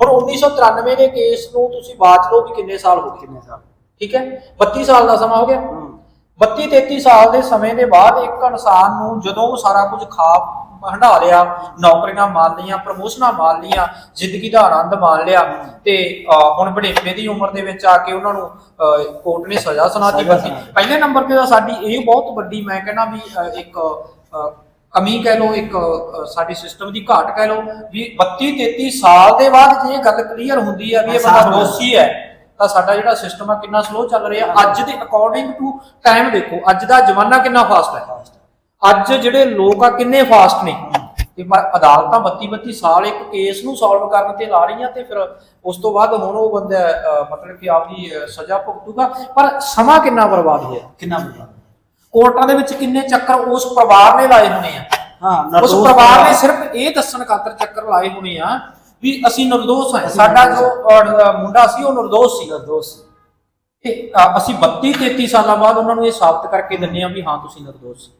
ਹੁਣ 1993 ਦੇ ਕੇਸ ਨੂੰ ਤੁਸੀਂ ਬਾਤ ਲਓ ਵੀ ਕਿੰਨੇ ਸਾਲ ਹੋ ਗਏ। ਕਿੰਨੇ ਸਾਲ? ਠੀਕ ਹੈ? 32 ਸਾਲ ਦਾ ਸਮਾਂ ਹੋ ਗਿਆ। ਹੂੰ। 32 33 ਸਾਲ ਦੇ ਸਮੇਂ ਦੇ ਬਾਅਦ ਇੱਕ ਇਨਸਾਨ ਨੂੰ ਜਦੋਂ ਉਹ ਸਾਰਾ ਕੁਝ ਖਾ ਹੰਡਾ ਲਿਆ ਨੌਕਰੀਆਂ ਮਾਰ ਲਈਆਂ ਪ੍ਰਮੋਸ਼ਨਾਂ ਮਾਰ ਲਈਆਂ ਜ਼ਿੰਦਗੀ ਦਾ ਆਨੰਦ ਮਾਣ ਲਿਆ ਤੇ ਹੁਣ ਬੁਢੇਪੇ ਦੀ ਉਮਰ ਦੇ ਵਿੱਚ ਆ ਕੇ ਉਹਨਾਂ ਨੂੰ ਕੋਰਟ ਨੇ ਸਜ਼ਾ ਸੁਣਾਤੀ। ਪਹਿਲੇ ਨੰਬਰ ਤੇ ਤਾਂ ਸਾਡੀ ਇਹ ਬਹੁਤ ਵੱਡੀ ਮੈਂ ਕਹਿੰਦਾ ਵੀ ਇੱਕ ਕਮੀ ਕਹਿ ਲਓ ਇੱਕ ਸਾਡੀ ਸਿਸਟਮ ਦੀ ਘਾਟ ਕਹਿ ਲਓ ਵੀ 32 33 ਸਾਲ ਦੇ ਬਾਅਦ ਜੇ ਇਹ ਗੱਲ ਕਲੀਅਰ ਹੁੰਦੀ ਹੈ ਵੀ ਇਹ ਬੰਦਾ ਦੋਸ਼ੀ ਹੈ ਤਾਂ ਸਾਡਾ ਜਿਹੜਾ ਸਿਸਟਮ ਆ ਕਿੰਨਾ ਸਲੋ ਚੱਲ ਰਿਹਾ। ਅੱਜ ਦੇ ਅਕੋਰਡਿੰਗ ਟੂ ਟਾਈਮ ਦੇਖੋ ਅੱਜ ਦਾ ਜ਼ਮਾਨਾ ਕਿੰਨਾ ਫਾਸਟ ਹੈ। ਅੱਜ ਜਿਹੜੇ ਲੋਕ ਆ ਕਿੰਨੇ ਫਾਸਟ ਨੇ। ਤੇ ਪਰ ਅਦਾਲਤਾਂ 32 32 ਸਾਲ ਇੱਕ ਕੇਸ ਨੂੰ ਸੋਲਵ ਕਰਨ ਤੇ ਲਾ ਰਹੀਆਂ ਤੇ ਫਿਰ ਉਸ ਤੋਂ ਬਾਅਦ ਹੁਣ ਉਹ ਬੰਦਾ ਮਤਲਬ ਕਿ ਆਪਦੀ ਸਜ਼ਾ ਭੁਗਤੂਗਾ। ਪਰ ਸਮਾਂ ਕਿੰਨਾ ਬਰਬਾਦ ਹੋਇਆ? ਕਿੰਨਾ ਬੁਰਾ ਕੋਰਟਾਂ ਦੇ ਵਿੱਚ ਕਿੰਨੇ ਚੱਕਰ ਉਸ ਪਰਿਵਾਰ ਨੇ ਲਾਏ ਹੋਣੇ ਆ। ਹਾਂ ਉਸ ਪਰਿਵਾਰ ਨੇ ਸਿਰਫ ਇਹ ਦੱਸਣ ਖਾਤਰ ਚੱਕਰ ਲਾਏ ਹੋਣੇ ਆ ਵੀ ਅਸੀਂ ਨਿਰਦੋਸ਼ ਹਾਂ। ਸਾਡਾ ਜੋ ਮੁੰਡਾ ਸੀ ਉਹ ਨਿਰਦੋਸ਼ ਸੀ। ਨਿਰਦੋਸ਼ ਤੇ ਅਸੀਂ 32 33 ਸਾਲਾਂ ਬਾਅਦ ਉਹਨਾਂ ਨੂੰ ਇਹ ਸਾਬਤ ਕਰਕੇ ਦਿੰਨੇ ਆ ਵੀ ਹਾਂ ਤੁਸੀਂ ਨਿਰਦੋਸ਼ ਸੀ।